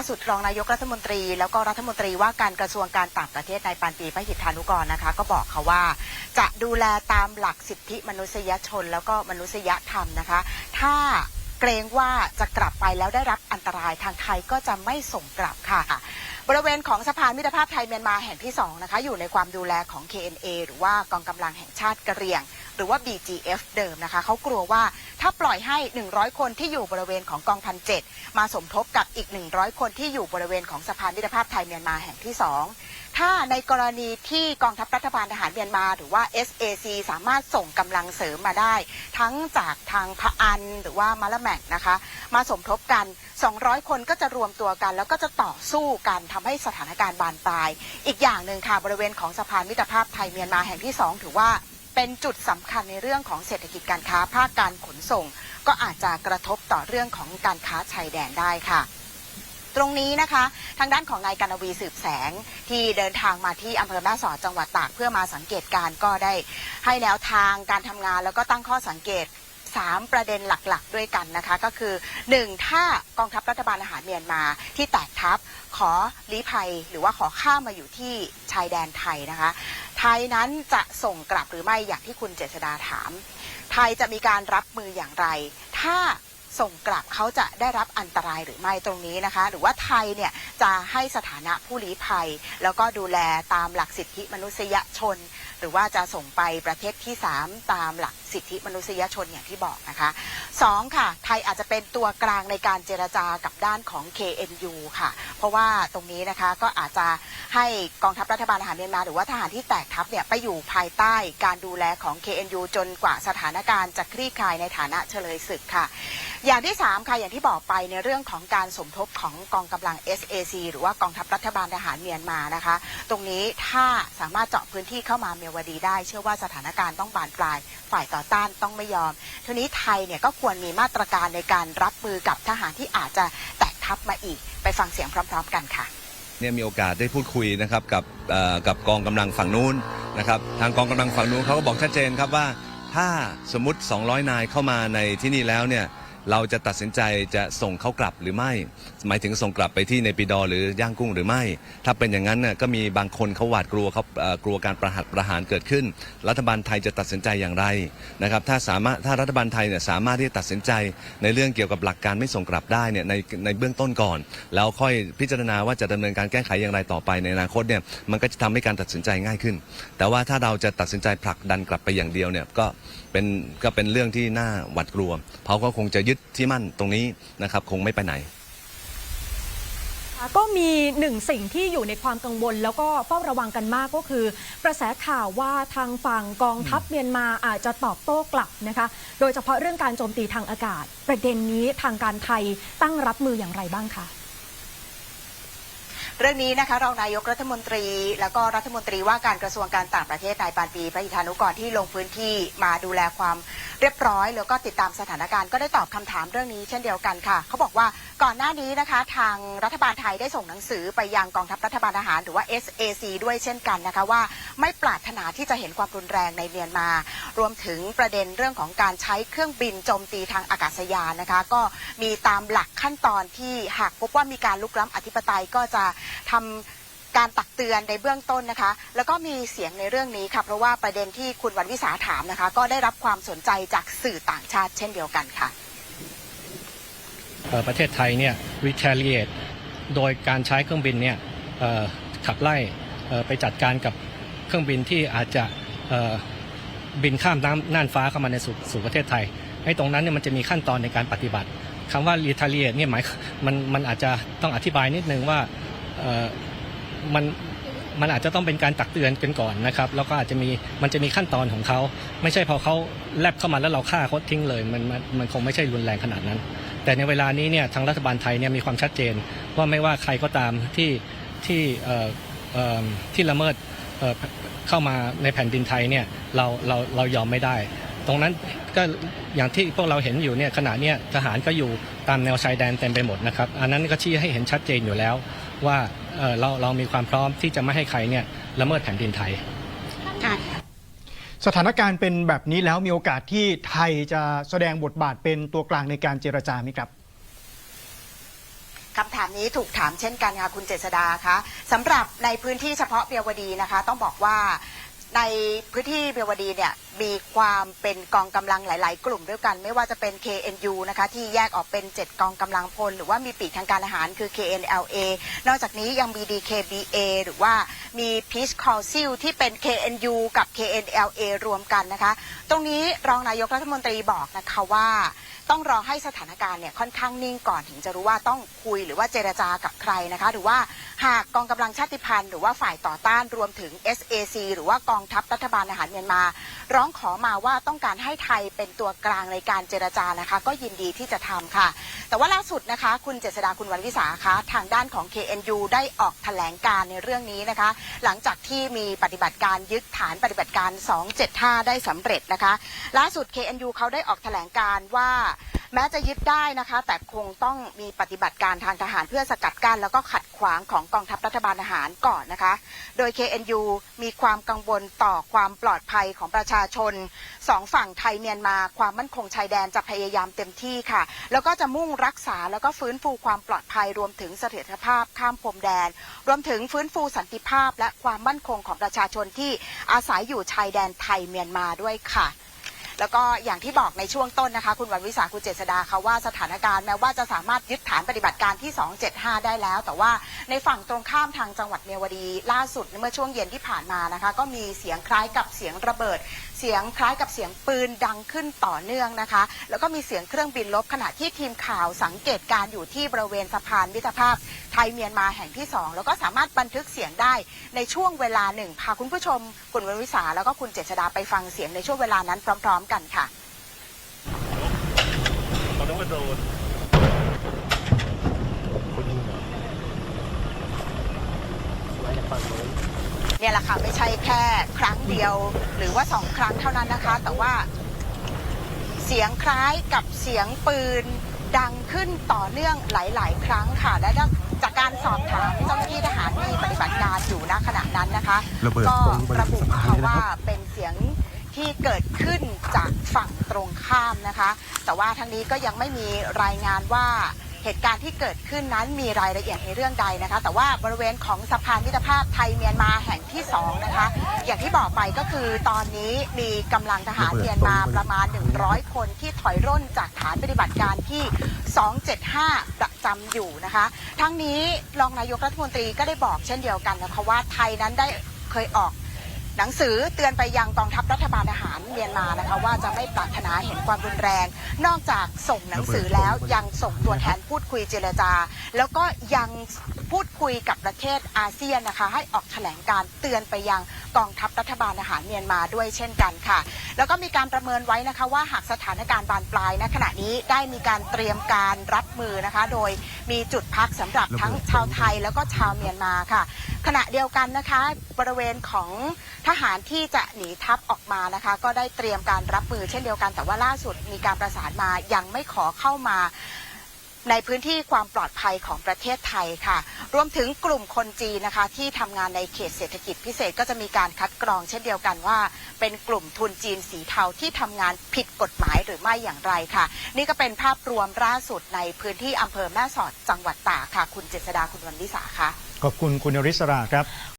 าสุดรองนายกรัฐมนตรี แล้วก็รัฐมนตรีว่าการกระทรวงการต่างประเทศนายปานปีพหิทธานุกรนะคะ ก็บอกค่ะว่า จะดูแลตามหลักสิทธิมนุษยชน แล้วก็มนุษยธรรมนะคะ ถ้าเกรงว่าจะกลับไปแล้วได้รับอันตรายทางไทยก็จะไม่ส่งกลับค่ะบริเวณของสะพานมิตรภาพไทยเมียนมาแห่งที่ 2 นะคะ อยู่ในความดูแลของ KNA หรือว่ากองกำลังแห่งชาติกะเหรี่ยง หรือว่า BGF เดิมนะคะ เขากลัวว่า ถ้าปล่อยให้ 100 คนที่อยู่บริเวณของกองพันเจ็ดมาสมทบกับอีก 100 คนที่อยู่บริเวณของสะพานมิตรภาพไทยเมียนมาแห่งที่ 2 ถ้าในกรณีที่กองทัพรัฐบาลทหารเมียนมา หรือว่า SAC สามารถส่งกำลังเสริมมาได้ ทั้งจากทางพะอันหรือว่ามะละแมกนะคะ มาสมทบกัน 200 คนก็จะรวมตัวกัน แล้วก็จะต่อสู้กันทำให้สถานการณ์บานปลาย อีกอย่างหนึ่งค่ะบริเวณของสะพานมิตรภาพไทยเมียนมาแห่งที่ 2 ถือว่า เป็นจุดสำคัญในเรื่องของเศรษฐกิจการค้าภาคการขนส่ง ก็อาจจะกระทบต่อเรื่องของการค้าชายแดนได้ค่ะ ตรงนี้นะคะ ทางด้านของนายกานวีสืบแสงที่เดินทางมาที่อำเภอแม่สอดจังหวัดตากเพื่อมาสังเกตการณ์ก็ได้ให้แนวทางการทำงานแล้วก็ตั้งข้อสังเกต 3 ประเด็นหลักๆ ด้วยกันนะคะ ก็คือ 1. ถ้ากองทัพรัฐบาลอาหารเมียนมาที่แตกทัพขอลี้ภัยหรือว่าขอข้ามมาอยู่ที่ชายแดนไทยนะคะ ไทยนั้นจะส่งกลับหรือไม่อย่างที่คุณเจษดาถาม ไทยจะมีการรับมืออย่างไร ถ้าส่งกลับเขาจะได้รับอันตรายหรือไม่ตรงนี้นะคะ หรือว่าไทยเนี่ยจะให้สถานะผู้ลี้ภัย แล้วก็ดูแลตามหลักสิทธิมนุษยชน หรือว่าจะส่งไปประเทศที่ 3 ตามหลักสิทธิมนุษยชนอย่างที่บอกนะคะสองค่ะ ไทยอาจจะเป็นตัวกลางในการเจรจากับด้านของ KNU ค่ะ เพราะว่าตรงนี้นะคะก็อาจจะให้กองทัพรัฐบาลทหารเมียนมา หรือว่าทหารที่แตกทัพเนี่ยไปอยู่ภายใต้การดูแลของ KNU จนกว่าสถานการณ์จะคลี่คลายในฐานะเฉลยศึกค่ะ อย่างที่ 3 ค่ะ อย่างที่บอกไปในเรื่องของการสมทบของกองกำลัง SAC หรือว่ากองทัพรัฐบาลทหารเมียนมานะคะ ตรงนี้ถ้าสามารถเจาะพื้นที่เข้ามาเมียวดีได้ เชื่อว่าสถานการณ์ต้องบานปลาย ฝ่ายต่อต้านต้องไม่ยอมทีนี้ไทยเนี่ยก็ควรมีมาตรการในการรับมือกับทหารที่อาจจะแตกทัพมาอีก ไปฟังเสียงพร้อม ๆ กันค่ะเนี่ยมีโอกาสได้พูดคุยนะครับกับกับกองกำลังฝั่งนู้นนะครับทางกองกำลังฝั่งนู้นเขาก็บอกชัดเจนครับว่าถ้าสมมติ 200 นายเข้ามาในที่นี่แล้วเนี่ย เราจะตัดสินใจจะส่งเขากลับหรือไม่ หมายถึงส่งกลับไปที่ในปีดอหรือย่างกุ้งหรือไม่ ถ้าเป็นอย่างนั้นน่ะก็มีบางคนเขาหวาดกลัวเขากลัวการประหัตประหารเกิดขึ้น รัฐบาลไทยจะตัดสินใจอย่างไรนะครับถ้าสามารถถ้ารัฐบาลไทยเนี่ยสามารถที่จะตัดสินใจในเรื่องเกี่ยวกับหลักการไม่ส่งกลับได้เนี่ยในในเบื้องต้นก่อน แล้วค่อยพิจารณาว่าจะดำเนินการแก้ไขอย่างไรต่อไปในอนาคตเนี่ยมันก็จะทำให้การตัดสินใจง่ายขึ้น แต่ว่าถ้าเราจะตัดสินใจผลักดันกลับไปอย่างเดียวเนี่ยก็เป็นก็เป็นเรื่องที่น่าหวาดกลัวเขาก็คงจะยึดที่มั่นตรงนี้นะครับ คงไม่ไปไหน ก็มีหนึ่งสิ่งที่อยู่ในความกังวล แล้วก็เฝ้าระวังกันมากก็คือ กระแสข่าวว่าทางฝั่งกองทัพเมียนมาอาจจะตอบโต้กลับนะคะ โดยเฉพาะเรื่องการโจมตีทางอากาศ ประเด็นนี้ทางการไทยตั้งรับมืออย่างไรบ้างคะ เรื่องนี้นะคะรองนายกรัฐมนตรี แล้วก็รัฐมนตรีว่าการกระทรวงการต่างประเทศนายปานปีพระอิธานุกรที่ลงพื้นที่มาดูแลความเรียบร้อย แล้วก็ติดตามสถานการณ์ก็ได้ตอบคำถามเรื่องนี้เช่นเดียวกันค่ะเขาบอกว่าก่อนหน้านี้นะคะ ทางรัฐบาลไทยได้ส่งหนังสือไปยังกองทัพรัฐบาลทหารหรือว่า SAC ด้วยเช่นกันนะคะว่าไม่ปรารถนาที่จะเห็นความรุนแรงในเมียนมา รวมถึงประเด็นเรื่องของการใช้เครื่องบินโจมตีทางอากาศยานนะคะ ก็มีตามหลักขั้นตอนที่หากพบว่ามีการลุกล้ำอธิปไตยก็จะทำการตักเตือนในเบื้องต้นนะคะ แล้วก็มีเสียงในเรื่องนี้ค่ะเพราะว่าประเด็นที่คุณวันวิสาถามนะคะ ก็ได้รับความสนใจจากสื่อต่างชาติเช่นเดียวกันค่ะประเทศไทยเนี่ย retaliate โดยการใช้เครื่องบินเนี่ยขับไล่ไปจัดการกับเครื่องบินที่อาจจะบินข้ามน้ำน่านฟ้าเข้ามาในสู่สู่ประเทศไทยไอ้ตรงนั้นเนี่ยมันจะมีขั้นตอนในการปฏิบัติคำว่า retaliate เนี่ยหมายมันมันอาจจะต้องอธิบายนิดนึงว่า มันมันอาจจะต้องเป็นการตักเตือนกันก่อนนะครับ แล้วก็อาจจะมีมันจะมีขั้นตอนของเขา ไม่ใช่พอเขาแลบเข้ามาแล้วเราฆ่าเขาทิ้งเลย มันมันมันคงไม่ใช่รุนแรงขนาดนั้น แต่ในเวลานี้เนี่ยทางรัฐบาลไทยเนี่ยมีความชัดเจน ว่าไม่ว่าใครก็ตามที่ที่ที่ละเมิดเข้ามาในแผ่นดินไทยเนี่ยเราเราเรายอมไม่ได้ ตรงนั้นก็อย่างที่พวกเราเห็นอยู่เนี่ยขณะเนี้ยทหารก็อยู่ตามแนวชายแดนเต็มไปหมดนะครับ อันนั้นก็ชี้ให้เห็นชัดเจนอยู่แล้วว่าเอ่อเราเรามีความพร้อมที่จะไม่ให้ใครเนี่ยละเมิดแผ่นดินไทยสถานการณ์เป็นแบบนี้แล้วมีโอกาสที่ไทยจะแสดงบทบาทเป็นตัวกลางในการเจรจาไหมครับ คำถามนี้ถูกถามเช่นกันค่ะคุณเจษดาคะสำหรับในพื้นที่เฉพาะเบียวดีนะคะ ต้องบอกว่าในพื้นที่เบียวดีเนี่ยมีความเป็นกองกำลังหลาย ๆ กลุ่มด้วยกัน ไม่ว่าจะเป็น KNU นะคะที่แยกออกเป็น 7 กองกำลังพล หรือว่ามีปีกทางการอาหารคือ KNLA นอกจากนี้ยังมี DKBA หรือว่ามี Peace Council ที่เป็น KNU กับ KNLA รวมกันนะคะ ตรงนี้รองนายกรัฐมนตรีบอกนะคะว่าต้องรอให้สถานการณ์เนี่ยค่อนข้างนิ่งก่อนถึงจะรู้ว่าต้องคุยหรือว่าเจรจากับใครนะคะ หรือว่าหากกองกำลังชาติพันธุ์หรือว่าฝ่ายต่อต้านรวมถึง SAC หรือว่ากองทัพรัฐบาลอาหารเมียนมาร้องขอมาว่าต้องการให้ไทยเป็นตัวกลางในการเจรจานะคะ ก็ยินดีที่จะทำค่ะ แต่ว่าล่าสุดนะคะ คุณเจษดาคุณวันวิสาคะทางด้านของ KNU ได้ออกแถลงการในเรื่องนี้นะคะ หลังจากที่มีปฏิบัติการยึดฐานปฏิบัติการ 275 ได้สำเร็จนะคะ ล่าสุด KNU เขาได้ออกแถลงการว่า แม้จะยึดได้นะคะ แต่คงต้องมีปฏิบัติการทางทหารเพื่อสกัดกั้นแล้วก็ขัดขวางของกองทัพรัฐบาลอาหารก่อนนะคะ โดย KNU มีความกังวลต่อความปลอดภัยของประชาชนสองฝั่งไทยเมียนมาความมั่นคงชายแดนจะพยายามเต็มที่ค่ะ แล้วก็จะมุ่งรักษาแล้วก็ฟื้นฟูความปลอดภัยรวมถึงเสถียรภาพข้ามพรมแดน รวมถึงฟื้นฟูสันติภาพ และความมั่นคงของประชาชนที่อาศัยอยู่ชายแดนไทยเมียนมาด้วยค่ะ แล้วก็อย่างที่บอกในช่วงต้นนะคะ คุณวันวิสาคุณเจษดาค่ะว่าสถานการณ์แม้ว่าจะสามารถยึดฐานปฏิบัติการที่ 275 ได้แล้ว แต่ว่าในฝั่งตรงข้ามทางจังหวัดเมียวดี ล่าสุดเมื่อช่วงเย็นที่ผ่านมานะคะ ก็มีเสียงคล้ายกับเสียงระเบิด เสียงคล้ายกับเสียงปืนดังขึ้นต่อเนื่องนะคะ แล้วก็มีเสียงเครื่องบินลบขณะที่ทีมข่าวสังเกตการอยู่ที่บริเวณสะพานมิตรภาพ ไทยเมียนมาแห่งที่สองแล้วก็สามารถบันทึกเสียงได้ในช่วงเวลาหนึ่งพาคุณผู้ชม คุณวันวิสาแล้วก็คุณเจษดาไปฟังเสียงในช่วงเวลานั้นพร้อม ๆ กันค่ะเขาต้องกระโดด เนี่ยแหละค่ะไม่ใช่แค่ครั้งเดียว หรือว่าสองครั้งเท่านั้นนะคะ แต่ว่าเสียงคล้ายกับเสียงปืนดังขึ้นต่อเนื่องหลาย ๆ ครั้งค่ะ และจากการสอบถามเจ้าหน้าที่ทหารที่ปฏิบัติการอยู่ณขณะนั้นนะคะระเบิดก็ตรงบริเวณระบุสะพานค่ะเลยนะว่าครับเป็นเสียงที่เกิดขึ้นจากฝั่งตรงข้ามนะคะ แต่ว่าทั้งนี้ก็ยังไม่มีรายงานว่า เหตุการณ์ที่เกิดขึ้นนั้นมีรายละเอียดในเรื่องใดนะคะ แต่ว่าบริเวณของสะพานมิตรภาพไทยเมียนมาแห่งที่สองนะคะ อย่างที่บอกไปก็คือตอนนี้มีกำลังทหารเมียนมาประมาณ 100 คนที่ถอยร่นจากฐานปฏิบัติการที่ 275 ประจำอยู่นะคะ ทั้งนี้รองนายกรัฐมนตรีก็ได้บอกเช่นเดียวกันนะคะว่าไทยนั้นได้เคยออกหนังสือเตือนไปยังกองทัพรัฐบาลอาหาร เมียนมานะคะว่าจะไม่ปรารถนาเห็นความรุนแรง นอกจากส่งหนังสือแล้วยังส่งตัวแทนพูดคุยเจรจา แล้วก็ยังพูดคุยกับประเทศอาเซียนนะคะ ให้ออกแถลงการเตือนไปยังกองทัพรัฐบาลอาหารเมียนมาด้วยเช่นกันค่ะ แล้วก็มีการประเมินไว้นะคะว่าหากสถานการณ์บานปลายณขณะนี้ได้มีการเตรียมการรับมือนะคะ โดยมีจุดพักสำหรับทั้งชาวไทยแล้วก็ชาวเมียนมาค่ะ ขณะเดียวกันนะคะบริเวณของทหารที่จะหนีทัพออกมานะคะก็ได้เตรียมการรับมือเช่นเดียวกันแต่ว่าล่าสุดมีการประสานมายังไม่ขอเข้ามาในพื้นที่ความปลอดภัยของประเทศไทยค่ะ รวมถึงกลุ่มคนจีนนะคะ ที่ทำงานในเขตเศรษฐกิจพิเศษก็จะมีการคัดกรองเช่นเดียวกันว่า เป็นกลุ่มทุนจีนสีเทาที่ทำงานผิดกฎหมายหรือไม่อย่างไรค่ะ นี่ก็เป็นภาพรวมล่าสุดในพื้นที่อำเภอแม่สอดจังหวัดตากค่ะ คุณเจษดาคุณวันวิสาค่ะขอบคุณคุณนริศราครับ